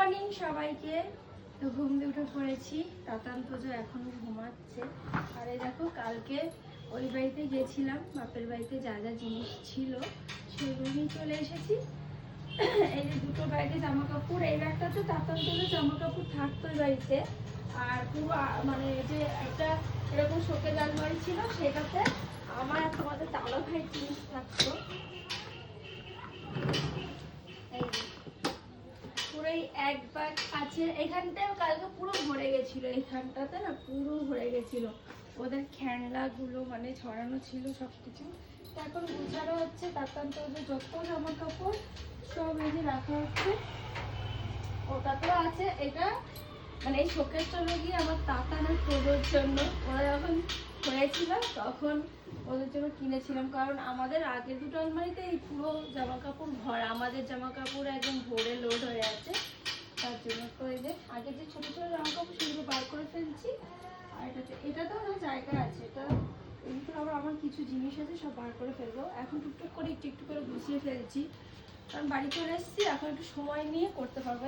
Morning সবাইকে। তো ঘুম উঠে পড়েছি। তাতান্ত যে এখন ঘুমাচ্ছে। আর এই দেখো, কালকে ওই বাড়িতে গেছিলাম। বাপের বাড়িতে যা যা জিনিস ছিল সেগুলো চলে এসেছি। এই যে দুটো বাড়িতে জামা কাপড় এই ব্যাগটাতে তাতান্তলে জামা কাপড় থাকতো বাড়িতে। আর পুরো মানে যে একটা এরকম শোকের আলমারি ছিল, সেটাতে আমার আর তোমাদের দাদা ভাইয়ের জিনিস থাকতো এই যে। পুরো এই এক আছে। এখানটাও কালকে পুরো ভরে গেছিল। এইখানটাতে না পুরো ভরে ওদের মানে ছড়ানো ছিল সব কিছু এখন হচ্ছে ওদের যত জামা কাপড় সব এই যে রাখা হচ্ছে। ওটাতেও আছে। এটা মানে এই হলো গিয়ে আমার তাতানের তোদের জন্য। ওরা যখন হয়েছিল তখন ওদের জন্য কিনেছিলাম। কারণ আমাদের আগের দুটো আলমারিতে এই পুরো জামা কাপড় ভরা। আমাদের জামা কাপড় একদম ভরে জন্য তো এই আগে যে ছোটো ছোটো কাপড় সেগুলো বার করে ফেলছি, আর এটাতে এটাতেও আমার জায়গা আছে, এটা এগুলো আবার আমার কিছু জিনিস আছে, সব বার করে ফেলব। এখন টুকটুক করে একটু একটু করে গুছিয়ে ফেলছি। কারণ বাড়ি চলে এসেছি, এখন একটু সময় নিয়ে করতে পারব